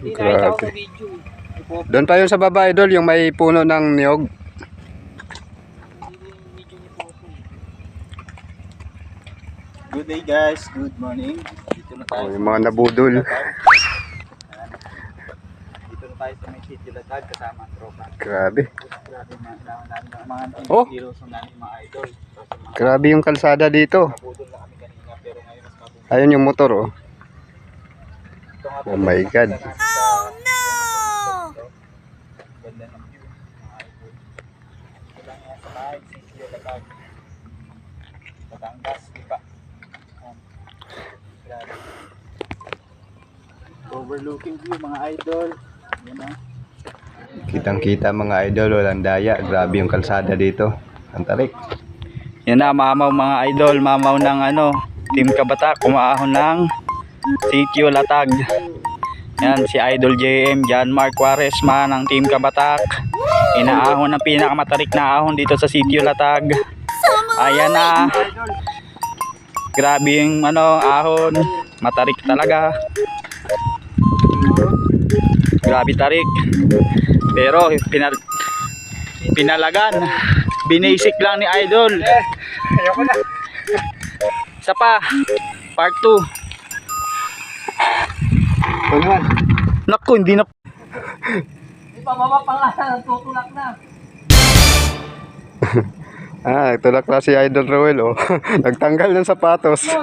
Hindi nakita ko sa video. Doon pa yun sa baba, idol, yung may puno ng niyog. Good day guys, good morning. Dito na tayo. Oh, yung mga nabudol. Dito na tayo sa may city latag kasama ang tropa. Grabe. Grabe mga Oh. mga idol. Grabe yung kalsada dito. Ayun yung motor, oh. Oh my God. Oh no! Overlooking view mga idol. Yan ah. Kitang-kita mga idol, walang daya. Grabe yung kalsada dito. Ang tarik. Yan na, mamaw mga idol, mamaw ng ano, Team Kabata, kumaahon ng Sitio Latag. Yan, si Idol JM, John Mark Juarez man ng Team Kabatak. Inaahon ng pinakamatarik na ahon dito sa Sitio Latag. Ayan na. Grabe yung ano, ahon. Matarik talaga. Grabe tarik. Pero pinal pinalagan. Binasic lang ni Idol. Ayoko na. Isa pa. Part 2. Ano Naku, hindi na Di pa nga, tutulak na. Ah, tulak na si Idol Roel, oh. Nagtanggal ng sapatos.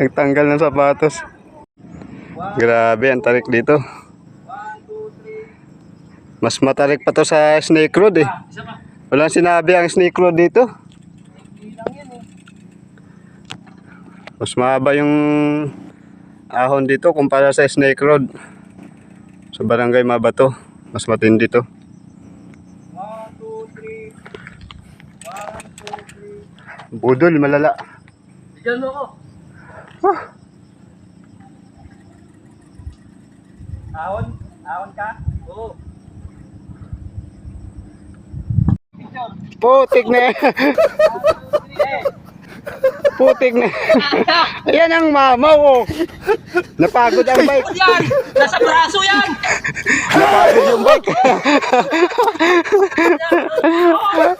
Nagtanggal ng sapatos. Grabe, ang tarik dito. Mas matarik pa to sa Snake Road, eh. Isa pa. Walang sinabi ang Snake Road dito. Mas mahaba yung ahon dito kumpara sa Snake Road. Sa barangay Mabato. Mas matindi to. Budol, malala. Bigyan mo ako. Ahon? Ahon ka? Oo. Picture. Putik na yan. Putik na. Ayan ang mamaw, oh. Napagod ang bike. yan! Nasa braso yan! Napagod yung bike.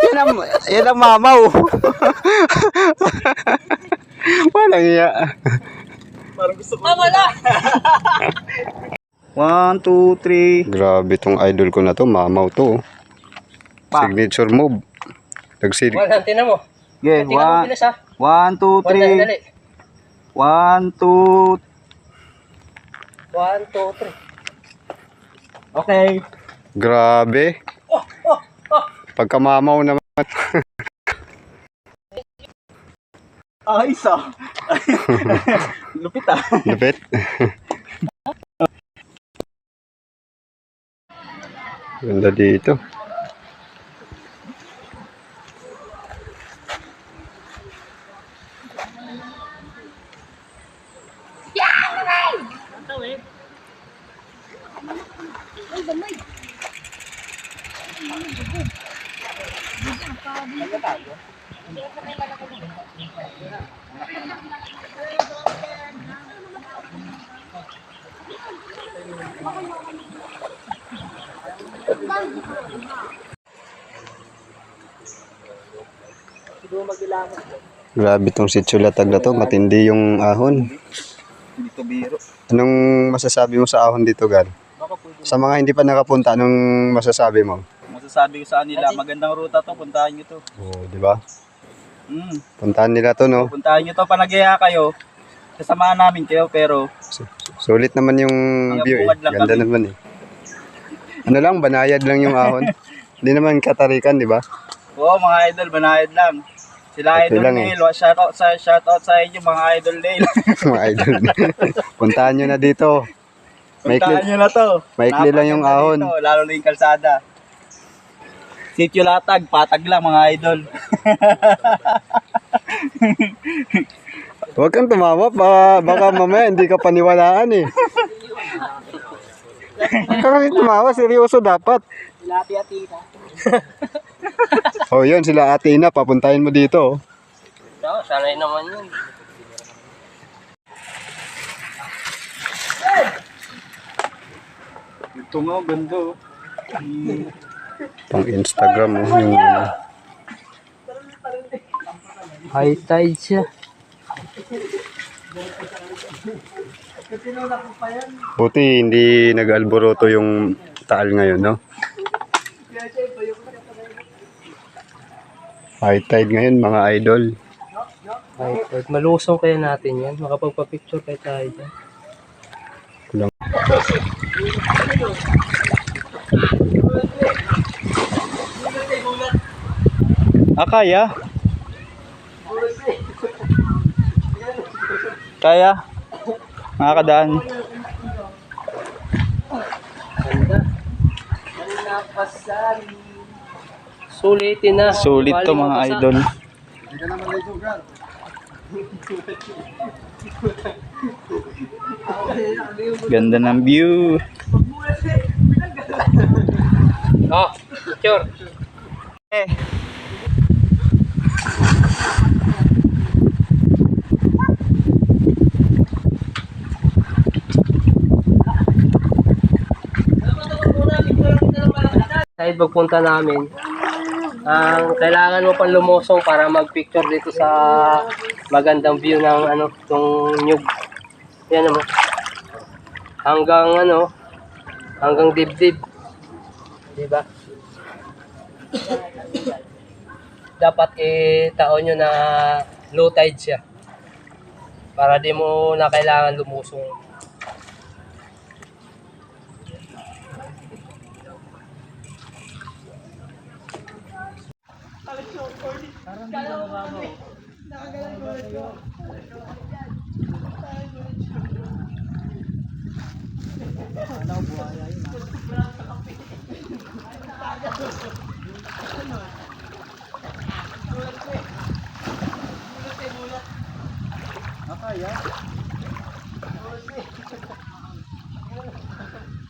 yan ang, yan ang mamaw. Walang iya. Parang gusto ko. Tama na! 1, 2, 3. Grabe tong idol ko na to, mamaw to. oh. Pa. Signature move. Nagsil Wala, tinan mo. Okay, Tingnan mo bilis ha. 1, 2, One, dali, dali. 1, 2, One, two, three. Okay. Grabe. Oh, oh, oh. Pagka mamaw naman. Ah. Lupit ah. Lupit. Ganda dito. Grabe tong sitio latag na to. Matindi yung ahon. Hindi to biro. Anong masasabi mo sa ahon dito, pwede. Sa mga hindi pa nakapunta, anong masasabi mo? Masasabi ko sa kanila, magandang ruta to, puntahan nyo to. Oo, di ba? Mm. Puntahan nila to, no? Puntahan nyo to, panagaya kayo. Kasamahan namin kayo, pero Su- Sulit naman yung Mga view eh. Ganda kami. naman eh. Ano lang, banayad lang yung ahon. Hindi naman katarikan, di ba? oo mga idol, banayad lang. Sila Okay idol lang eh. Nail, shout out sa shout out sa inyo mga idol Nail. mga idol. Puntahan nyo na dito. Maikli, Puntahan nyo na to. maikli lang yung ahon. dito, lalo na yung kalsada. Sitio Latag, patag lang mga idol. Huwag kang tumawa, baka, baka mamaya hindi ka paniwalaan eh. Huwag kang tumawa, seryoso dapat. Tilapia tita. oh, yun sila ate ina, papuntahin mo dito. oh. Oo, sanay naman yun. Ito nga, ganda oh. Pang Instagram oh, yung ano. High tide siya. Buti hindi nag-alboroto yung taal ngayon, no? High tide ngayon, mga idol. High tide. Malusong kaya natin yan. Makapagpa-picture kaya tayo dyan. Kulang. Ah, kaya? Nakakadaan. Sulitin na. Sulit to mga idol. Ganda ng view. Oh, picture. Eh. Kahit pagpunta namin, ang kailangan mo pang lumusong para mag-picture dito sa magandang view ng ano, tong nyug. Yan naman. Hanggang ano, hanggang dibdib. Di ba? Dapat itaon nyo na low tide siya. Para di mo na kailangan lumusong.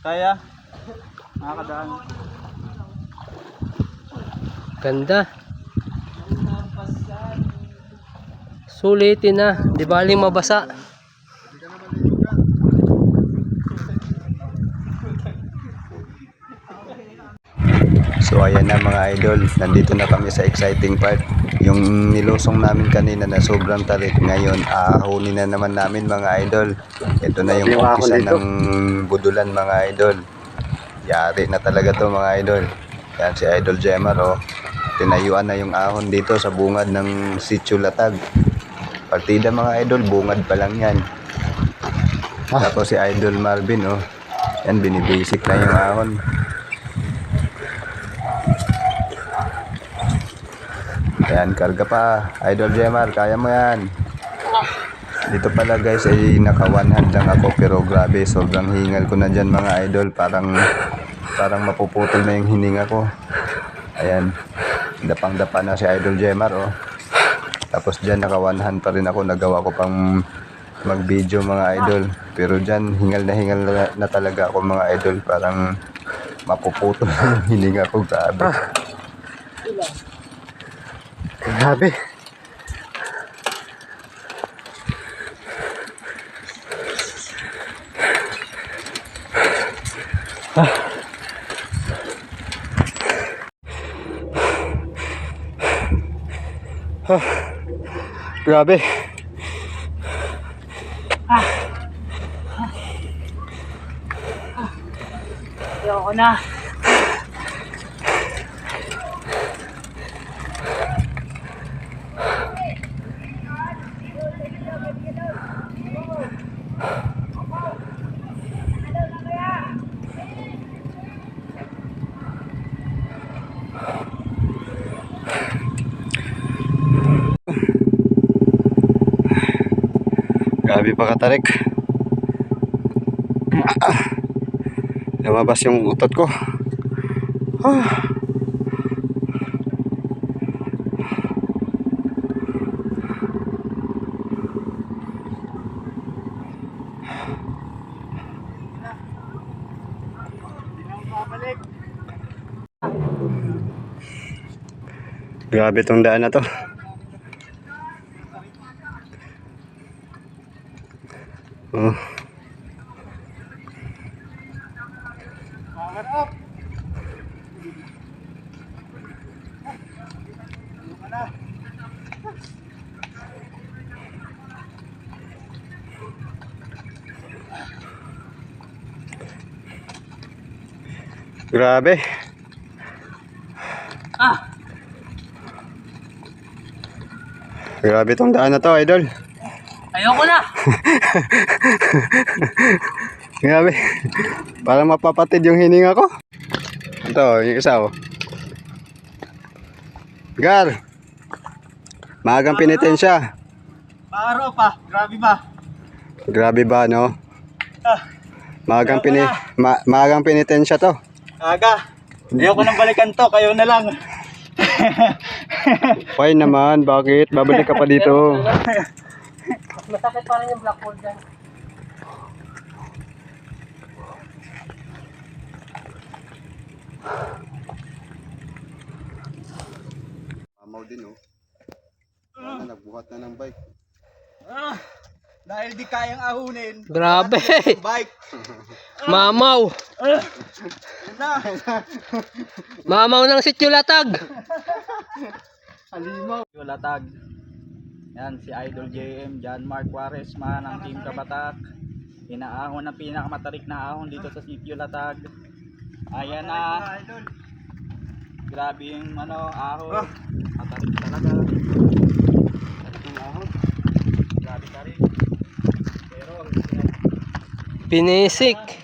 Kaya? Nakakadaan. Ganda. Sulitin na. Di baling mabasa. So ayan na mga idol, nandito na kami sa exciting part. Yung nilusong namin kanina na sobrang tarik, ngayon aahonin na naman namin mga idol. Ito na yung umpisa ng budulan mga idol. Yari na talaga to mga idol. Yan si Idol Jemar oh. Tinayuan na yung ahon dito sa bungad ng Sitio Latag. Partida mga idol, bungad pa lang yan. Tapos si Idol Marvin oh. Yan binibasic na yung ahon. Ayan, karga pa. Idol Jemar, kaya mo yan. Dito pala guys ay naka one hand lang ako pero grabe sobrang hingal ko na dyan mga idol parang parang mapuputol na yung hininga ko ayan dapang dapa na si idol Jemar oh tapos dyan naka one hand pa rin ako. Nagawa ko pang mag video mga idol. Pero dyan hingal na hingal na, na talaga ako mga idol. Parang mapuputol na hininga ko grabe. Grabe Grabe. Ayoko na. Grabe pa katarik. Ah, lumabas yung utot ko. Ah. Grabe tong daan na to. Oh. Grabe. Ah! Grabe tong daan na to, idol. Ayoko na! Grabe. Parang mapapatid yung hininga ko. Ito, yung isa oh. Gar. Maagang pinitensya. Paro pa, grabe ba? Grabe ba, no? Ah. Maagang pini ma maagang pinitensya to. Aga. Ayoko nang balikan to, kayo na lang. Fine naman, bakit? Babalik ka pa dito. Masakit pa rin yung black hole dyan. Mamaw din oh. Sana nagbuhat na ng bike. Ah, dahil di kayang ahunin. Grabe! Bike. Mamaw! Yun na. Mamaw ng sityo latag! Halimaw. Latag. Yan, si Idol JM, John Mark Juarez man ng Team Kabatak. Inaahon ng pinakamatarik na ahon dito sa sitio Latag. Ayan na. Grabe yung ano, ahon. Matarik talaga. Matarik yung ahon. Grabe ka rin. Pero, Pinisik!